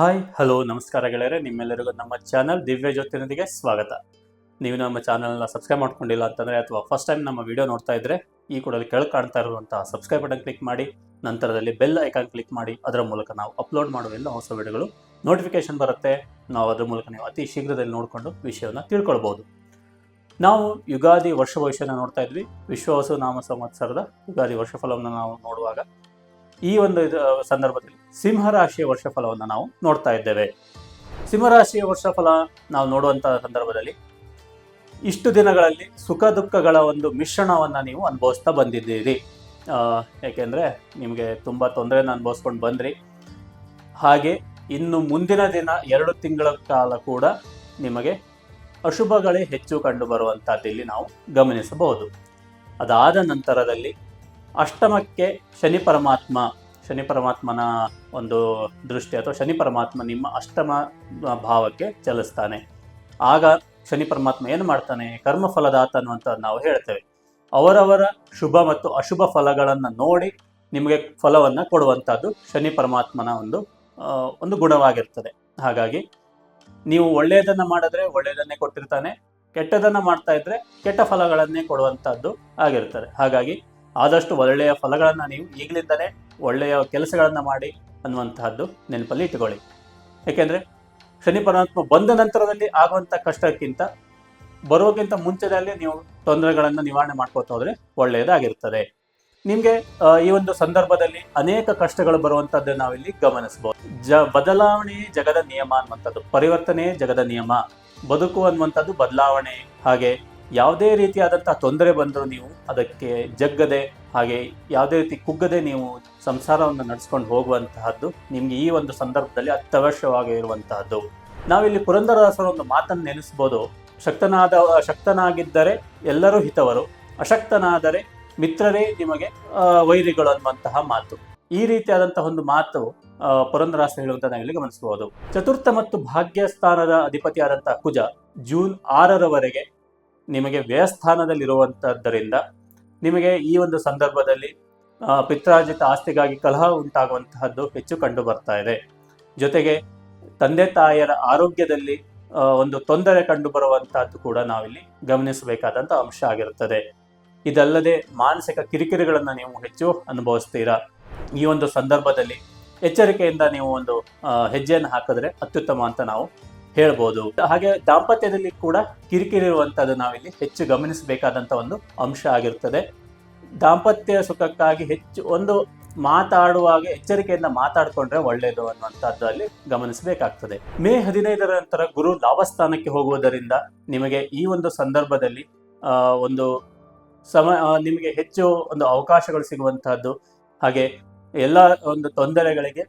Hi hello ನಮಸ್ಕಾರ ಗೆಳೆಯರೆ. ನಿಮ್ಮೆಲ್ಲರಿಗೂ ನಮ್ಮ ಚಾನಲ್ ದಿವ್ಯ ಜ್ಯೋತಿನೊಂದಿಗೆ ಸ್ವಾಗತ. ನೀವು ನಮ್ಮ ಚಾನಲ್ನ ಸಬ್ಸ್ಕ್ರೈಬ್ ಮಾಡ್ಕೊಂಡಿಲ್ಲ ಅಂತಂದರೆ ಅಥವಾ ಫಸ್ಟ್ ಟೈಮ್ ನಮ್ಮ ವಿಡಿಯೋ ನೋಡ್ತಾ ಇದ್ದರೆ ಈ ಕೂಡಲೇ ಕೆಳಗೆ ಕಾಣ್ತಾ ಇರುವಂತಹ ಸಬ್ಸ್ಕ್ರೈಬ್ ಬಟನ್ ಕ್ಲಿಕ್ ಮಾಡಿ, ನಂತರದಲ್ಲಿ ಬೆಲ್ ಐಕಾನ್ ಕ್ಲಿಕ್ ಮಾಡಿ, ಅದರ ಮೂಲಕ ನಾವು ಅಪ್ಲೋಡ್ ಮಾಡುವ ಎಲ್ಲ ಹೊಸ ವಿಡಿಯೋಗಳು ನೋಟಿಫಿಕೇಶನ್ ಬರುತ್ತೆ. ನಾವು ಅದರ ಮೂಲಕ ನೀವು ಅತಿ ಶೀಘ್ರದಲ್ಲಿ ನೋಡಿಕೊಂಡು ವಿಷಯವನ್ನು ತಿಳ್ಕೊಳ್ಬೋದು ನಾವು ಯುಗಾದಿ ವರ್ಷ ಭವಿಷ್ಯನ ನೋಡ್ತಾ ಇದ್ವಿ. ವಿಶ್ವವಸು ನಾಮ ಸಂವತ್ಸರದ ಯುಗಾದಿ ವರ್ಷಫಲವನ್ನು ನಾವು ನೋಡುವಾಗ ಈ ಒಂದು ಸಂದರ್ಭದಲ್ಲಿ ಸಿಂಹರಾಶಿಯ ವರ್ಷಫಲವನ್ನು ನಾವು ನೋಡ್ತಾ ಇದ್ದೇವೆ. ಸಿಂಹರಾಶಿಯ ವರ್ಷಫಲ ನಾವು ನೋಡುವಂತಹ ಸಂದರ್ಭದಲ್ಲಿ ಇಷ್ಟು ದಿನಗಳಲ್ಲಿ ಸುಖ ದುಃಖಗಳ ಒಂದು ಮಿಶ್ರಣವನ್ನು ನೀವು ಅನುಭವಿಸ್ತಾ ಬಂದಿದ್ದೀರಿ. ಏಕೆಂದರೆ ನಿಮಗೆ ತುಂಬ ತೊಂದರೆನ ಅನುಭವಿಸ್ಕೊಂಡು ಬಂದ್ರಿ. ಹಾಗೆ ಇನ್ನು ಮುಂದಿನ ದಿನ ಎರಡು ತಿಂಗಳ ಕಾಲ ಕೂಡ ನಿಮಗೆ ಅಶುಭಗಳೇ ಹೆಚ್ಚು ಕಂಡು ಇಲ್ಲಿ ನಾವು ಗಮನಿಸಬಹುದು. ಅದಾದ ನಂತರದಲ್ಲಿ ಅಷ್ಟಮಕ್ಕೆ ಶನಿ ಪರಮಾತ್ಮ ಶನಿ ಪರಮಾತ್ಮನ ಒಂದು ದೃಷ್ಟಿ ಅಥವಾ ಶನಿ ಪರಮಾತ್ಮ ನಿಮ್ಮ ಅಷ್ಟಮ ಭಾವಕ್ಕೆ ಚಲಿಸ್ತಾನೆ. ಆಗ ಶನಿ ಪರಮಾತ್ಮ ಏನು ಮಾಡ್ತಾನೆ? ಕರ್ಮ ಫಲದಾತ ಅನ್ನುವಂಥದ್ದು ನಾವು ಹೇಳ್ತೇವೆ. ಅವರವರ ಶುಭ ಮತ್ತು ಅಶುಭ ಫಲಗಳನ್ನು ನೋಡಿ ನಿಮಗೆ ಫಲವನ್ನು ಕೊಡುವಂಥದ್ದು ಶನಿ ಪರಮಾತ್ಮನ ಒಂದು ಒಂದು ಗುಣವಾಗಿರ್ತದೆ. ಹಾಗಾಗಿ ನೀವು ಒಳ್ಳೆಯದನ್ನು ಮಾಡಿದ್ರೆ ಒಳ್ಳೆಯದನ್ನೇ ಕೊಟ್ಟಿರ್ತಾನೆ, ಕೆಟ್ಟದನ್ನು ಮಾಡ್ತಾ ಇದ್ರೆ ಕೆಟ್ಟ ಫಲಗಳನ್ನೇ ಕೊಡುವಂಥದ್ದು ಆಗಿರ್ತದೆ. ಹಾಗಾಗಿ ಆದಷ್ಟು ಒಳ್ಳೆಯ ಫಲಗಳನ್ನು ನೀವು ಈಗಲಿಂದಲೇ ಒಳ್ಳೆಯ ಕೆಲಸಗಳನ್ನು ಮಾಡಿ ಅನ್ನುವಂತಹದ್ದು ನೆನಪಲ್ಲಿ ಇಟ್ಟುಕೊಳ್ಳಿ ಯಾಕೆಂದರೆ ಶನಿ ಪರಮಾತ್ಮ ಬಂದ ನಂತರದಲ್ಲಿ ಆಗುವಂಥ ಕಷ್ಟಕ್ಕಿಂತ ಬರೋಕ್ಕಿಂತ ಮುಂಚೆದಲ್ಲಿ ನೀವು ತೊಂದರೆಗಳನ್ನು ನಿವಾರಣೆ ಮಾಡ್ಕೋತಾ ಹೋದರೆ ಒಳ್ಳೆಯದಾಗಿರ್ತದೆ. ನಿಮಗೆ ಈ ಒಂದು ಸಂದರ್ಭದಲ್ಲಿ ಅನೇಕ ಕಷ್ಟಗಳು ಬರುವಂಥದ್ದು ನಾವಿಲ್ಲಿ ಗಮನಿಸಬಹುದು ಜ, ಬದಲಾವಣೆ ಜಗದ ನಿಯಮ ಅನ್ನುವಂಥದ್ದು, ಪರಿವರ್ತನೆ ಜಗದ ನಿಯಮ, ಬದುಕು ಅನ್ನುವಂಥದ್ದು ಬದಲಾವಣೆ, ಹಾಗೆ ಯಾವುದೇ ರೀತಿಯಾದಂಥ ತೊಂದರೆ ಬಂದರೂ ನೀವು ಅದಕ್ಕೆ ಜಗ್ಗದೆ ಹಾಗೆ ಯಾವುದೇ ರೀತಿ ಕುಗ್ಗದೆ ನೀವು ಸಂಸಾರವನ್ನು ನಡೆಸ್ಕೊಂಡು ಹೋಗುವಂತಹದ್ದು ನಿಮಗೆ ಈ ಒಂದು ಸಂದರ್ಭದಲ್ಲಿ ಅತ್ಯವಶ್ಯವಾಗಿರುವಂತಹದ್ದು ನಾವಿಲ್ಲಿ ಪುರಂದರದಾಸರ ಒಂದು ಮಾತನ್ನು ನೆನೆಸ್ಬೋದು. ಶಕ್ತನಾದ, ಶಕ್ತನಾಗಿದ್ದರೆ ಎಲ್ಲರೂ ಹಿತವರು, ಅಶಕ್ತನಾದರೆ ಮಿತ್ರರೇ ನಿಮಗೆ ವೈರಿಗಳು ಅನ್ನುವಂತಹ ಮಾತು. ಈ ರೀತಿಯಾದಂತಹ ಒಂದು ಮಾತು ಪುರಂದರಾಸ ಹೇಳುವಂತ ನಾವಿಲ್ಲಿ ಗಮನಿಸಬಹುದು ಚತುರ್ಥ ಮತ್ತು ಭಾಗ್ಯಸ್ಥಾನದ ಅಧಿಪತಿಯಾದಂತಹ ಕುಜ ಜೂನ್ ಆರರವರೆಗೆ ನಿಮಗೆ ವ್ಯಯಸ್ಥಾನದಲ್ಲಿರುವಂತದ್ದರಿಂದ ನಿಮಗೆ ಈ ಒಂದು ಸಂದರ್ಭದಲ್ಲಿ ಪಿತ್ರಾರ್ಜಿತ ಆಸ್ತಿಗಾಗಿ ಕಲಹ ಉಂಟಾಗುವಂತಹದ್ದು ಹೆಚ್ಚು ಕಂಡು ಬರ್ತಾ ಇದೆ. ಜೊತೆಗೆ ತಂದೆ ತಾಯಿಯರ ಆರೋಗ್ಯದಲ್ಲಿ ಒಂದು ತೊಂದರೆ ಕಂಡು ಬರುವಂತಹದ್ದು ಕೂಡ ನಾವಿಲ್ಲಿ ಗಮನಿಸಬೇಕಾದಂತ ಅಂಶ ಆಗಿರುತ್ತದೆ. ಇದಲ್ಲದೆ ಮಾನಸಿಕ ಕಿರಿಕಿರಿಗಳನ್ನು ನೀವು ಹೆಚ್ಚು ಅನುಭವಿಸ್ತೀರಾ? ಈ ಒಂದು ಸಂದರ್ಭದಲ್ಲಿ ಎಚ್ಚರಿಕೆಯಿಂದ ನೀವು ಒಂದು ಹೆಜ್ಜೆಯನ್ನು ಹಾಕಿದ್ರೆ ಅತ್ಯುತ್ತಮ ಅಂತ ನಾವು ಹೇಳ್ಬೋದು. ಹಾಗೆ ದಾಂಪತ್ಯದಲ್ಲಿ ಕೂಡ ಕಿರಿಕಿರಿ ಇರುವಂತದ್ದು ನಾವಿಲ್ಲಿ ಹೆಚ್ಚು ಗಮನಿಸಬೇಕಾದಂತ ಒಂದು ಅಂಶ ಆಗಿರ್ತದೆ ದಾಂಪತ್ಯ ಸುಖಕ್ಕಾಗಿ ಹೆಚ್ಚು ಒಂದು ಮಾತಾಡುವಾಗ ಎಚ್ಚರಿಕೆಯಿಂದ ಮಾತಾಡಿಕೊಂಡ್ರೆ ಒಳ್ಳೆಯದು ಅನ್ನುವಂಥದ್ದು ಅಲ್ಲಿ ಗಮನಿಸಬೇಕಾಗ್ತದೆ. ಮೇ ಹದಿನೈದರ ನಂತರ ಗುರು ಲಾಭಸ್ಥಾನಕ್ಕೆ ಹೋಗುವುದರಿಂದ ನಿಮಗೆ ಈ ಒಂದು ಸಂದರ್ಭದಲ್ಲಿ ಒಂದು ಸಮ ನಿಮಗೆ ಹೆಚ್ಚು ಒಂದು ಅವಕಾಶಗಳು ಸಿಗುವಂತಹದ್ದು, ಹಾಗೆ ಎಲ್ಲ ಒಂದು ತೊಂದರೆಗಳಿಗೆ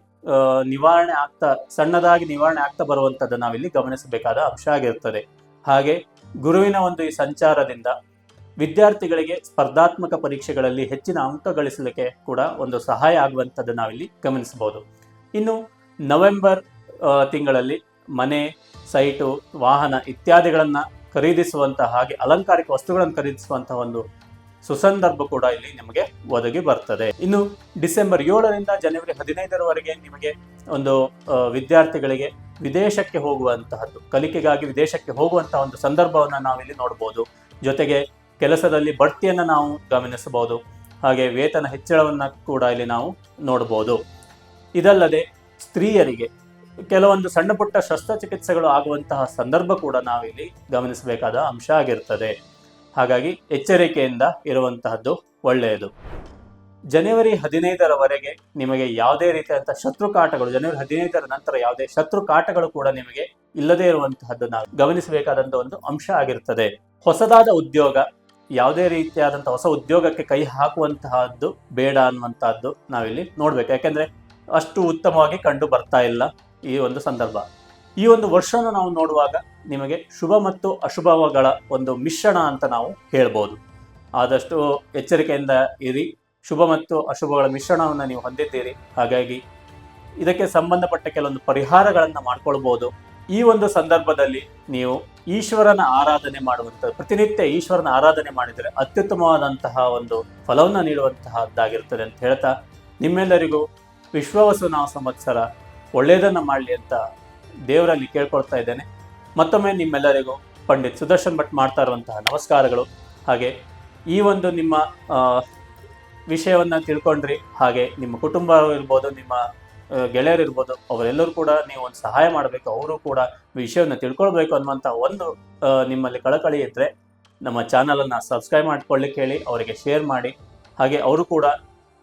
ನಿವಾರಣೆ ಆಗ್ತಾ, ಸಣ್ಣದಾಗಿ ನಿವಾರಣೆ ಆಗ್ತಾ ಬರುವಂಥದ್ದು ನಾವಿಲ್ಲಿ ಗಮನಿಸಬೇಕಾದ ಅಂಶ ಆಗಿರುತ್ತದೆ. ಹಾಗೆ ಗುರುವಿನ ಒಂದು ಈ ಸಂಚಾರದಿಂದ ವಿದ್ಯಾರ್ಥಿಗಳಿಗೆ ಸ್ಪರ್ಧಾತ್ಮಕ ಪರೀಕ್ಷೆಗಳಲ್ಲಿ ಹೆಚ್ಚಿನ ಅಂಕ ಗಳಿಸಲಿಕ್ಕೆ ಕೂಡ ಒಂದು ಸಹಾಯ ಆಗುವಂಥದ್ದು ನಾವಿಲ್ಲಿ ಗಮನಿಸಬಹುದು. ಇನ್ನು ನವೆಂಬರ್ ತಿಂಗಳಲ್ಲಿ ಮನೆ, ಸೈಟು, ವಾಹನ ಇತ್ಯಾದಿಗಳನ್ನು ಖರೀದಿಸುವಂತಹ ಹಾಗೆ ಅಲಂಕಾರಿಕ ವಸ್ತುಗಳನ್ನು ಖರೀದಿಸುವಂತಹ ಒಂದು ಸುಸಂದರ್ಭ ಕೂಡ ಇಲ್ಲಿ ನಿಮಗೆ ಒದಗಿ ಬರ್ತದೆ. ಇನ್ನು ಡಿಸೆಂಬರ್ ಏಳರಿಂದ ಜನವರಿ ಹದಿನೈದರವರೆಗೆ ನಿಮಗೆ ಒಂದು ವಿದ್ಯಾರ್ಥಿಗಳಿಗೆ ವಿದೇಶಕ್ಕೆ ಹೋಗುವಂತಹದ್ದು, ಕಲಿಕೆಗಾಗಿ ವಿದೇಶಕ್ಕೆ ಹೋಗುವಂತಹ ಒಂದು ಸಂದರ್ಭವನ್ನು ನಾವಿಲ್ಲಿ ನೋಡಬಹುದು ಜೊತೆಗೆ ಕೆಲಸದಲ್ಲಿ ಬಡ್ತಿಯನ್ನು ನಾವು ಗಮನಿಸಬಹುದು. ಹಾಗೆ ವೇತನ ಹೆಚ್ಚಳವನ್ನು ಕೂಡ ಇಲ್ಲಿ ನಾವು ನೋಡಬಹುದು ಇದಲ್ಲದೆ ಸ್ತ್ರೀಯರಿಗೆ ಕೆಲವೊಂದು ಸಣ್ಣ ಪುಟ್ಟ ಶಸ್ತ್ರಚಿಕಿತ್ಸೆಗಳು ಆಗುವಂತಹ ಸಂದರ್ಭ ಕೂಡ ನಾವಿಲ್ಲಿ ಗಮನಿಸಬೇಕಾದ ಅಂಶ ಆಗಿರ್ತದೆ. ಹಾಗಾಗಿ ಎಚ್ಚರಿಕೆಯಿಂದ ಇರುವಂತಹದ್ದು ಒಳ್ಳೆಯದು. ಜನವರಿ ಹದಿನೈದರವರೆಗೆ ನಿಮಗೆ ಯಾವುದೇ ರೀತಿಯಾದಂಥ ಶತ್ರು ಕಾಟಗಳು ಜನವರಿ ಹದಿನೈದರ ನಂತರ ಯಾವುದೇ ಶತ್ರು ಕಾಟಗಳು ಕೂಡ ನಿಮಗೆ ಇಲ್ಲದೇ ನಾವು ಗಮನಿಸಬೇಕಾದಂತ ಒಂದು ಅಂಶ ಆಗಿರ್ತದೆ ಹೊಸದಾದ ಉದ್ಯೋಗ, ಯಾವುದೇ ರೀತಿಯಾದಂತಹ ಹೊಸ ಉದ್ಯೋಗಕ್ಕೆ ಕೈ ಹಾಕುವಂತಹದ್ದು ಬೇಡ ಅನ್ನುವಂತಹದ್ದು ನಾವಿಲ್ಲಿ ನೋಡ್ಬೇಕು. ಯಾಕೆಂದ್ರೆ ಅಷ್ಟು ಉತ್ತಮವಾಗಿ ಕಂಡು ಬರ್ತಾ ಇಲ್ಲ ಈ ಒಂದು ಸಂದರ್ಭ. ಈ ಒಂದು ವರ್ಷನ ನಾವು ನೋಡುವಾಗ ನಿಮಗೆ ಶುಭ ಮತ್ತು ಅಶುಭಗಳ ಒಂದು ಮಿಶ್ರಣ ಅಂತ ನಾವು ಹೇಳ್ಬೋದು. ಆದಷ್ಟು ಎಚ್ಚರಿಕೆಯಿಂದ ಇರಿ. ಶುಭ ಮತ್ತು ಅಶುಭಗಳ ಮಿಶ್ರಣವನ್ನು ನೀವು ಹೊಂದಿದ್ದೀರಿ. ಹಾಗಾಗಿ ಇದಕ್ಕೆ ಸಂಬಂಧಪಟ್ಟ ಕೆಲವೊಂದು ಪರಿಹಾರಗಳನ್ನು ಮಾಡ್ಕೊಳ್ಬೋದು. ಈ ಒಂದು ಸಂದರ್ಭದಲ್ಲಿ ನೀವು ಈಶ್ವರನ ಆರಾಧನೆ ಮಾಡುವಂಥ ಪ್ರತಿನಿತ್ಯ ಈಶ್ವರನ ಆರಾಧನೆ ಮಾಡಿದರೆ ಅತ್ಯುತ್ತಮವಾದಂತಹ ಒಂದು ಫಲವನ್ನು ನೀಡುವಂತಹದ್ದಾಗಿರುತ್ತದೆ ಅಂತ ಹೇಳ್ತಾ, ನಿಮ್ಮೆಲ್ಲರಿಗೂ ವಿಶ್ವವಸು ನಾವು ಸಂವತ್ಸರ ಒಳ್ಳೆಯದನ್ನು ಮಾಡಲಿ ಅಂತ ದೇವರಲ್ಲಿ ಕೇಳ್ಕೊಳ್ತಾ ಇದ್ದೇನೆ. ಮತ್ತೊಮ್ಮೆ ನಿಮ್ಮೆಲ್ಲರಿಗೂ ಪಂಡಿತ್ ಸುದರ್ಶನ್ ಭಟ್ ಮಾಡ್ತಾ ಇರುವಂತಹ ನಮಸ್ಕಾರಗಳು. ಹಾಗೆ ಈ ಒಂದು ನಿಮ್ಮ ವಿಷಯವನ್ನು ತಿಳ್ಕೊಂಡ್ರಿ. ಹಾಗೆ ನಿಮ್ಮ ಕುಟುಂಬ ಇರ್ಬೋದು, ನಿಮ್ಮ ಗೆಳೆಯರು ಗೆಳೆಯರಿರ್ಬೋದು ಅವರೆಲ್ಲರೂ ಕೂಡ ನೀವು ಒಂದು ಸಹಾಯ ಮಾಡಬೇಕು, ಅವರು ಕೂಡ ವಿಷಯವನ್ನು ತಿಳ್ಕೊಳ್ಬೇಕು ಅನ್ನುವಂಥ ಒಂದು ನಿಮ್ಮಲ್ಲಿ ಕಳಕಳಿ ಇದ್ದರೆ ನಮ್ಮ ಚಾನಲನ್ನು ಸಬ್ಸ್ಕ್ರೈಬ್ ಮಾಡ್ಕೊಳ್ಳಿಕ್ಕೆ ಹೇಳಿ, ಅವರಿಗೆ ಶೇರ್ ಮಾಡಿ. ಹಾಗೆ ಅವರು ಕೂಡ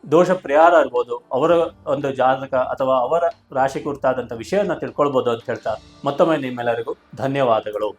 ದೋಷ ಪರಿಹಾರ ಇರ್ಬೋದು, ಅವರ ಒಂದು ಜಾತಕ ಅಥವಾ ಅವರ ರಾಶಿ ಕುರಿತಾದಂಥ ವಿಷಯವನ್ನು ತಿಳ್ಕೊಳ್ಬೋದು ಅಂತ ಹೇಳ್ತಾ ಮತ್ತೊಮ್ಮೆ ನಿಮ್ಮೆಲ್ಲರಿಗೂ ಧನ್ಯವಾದಗಳು.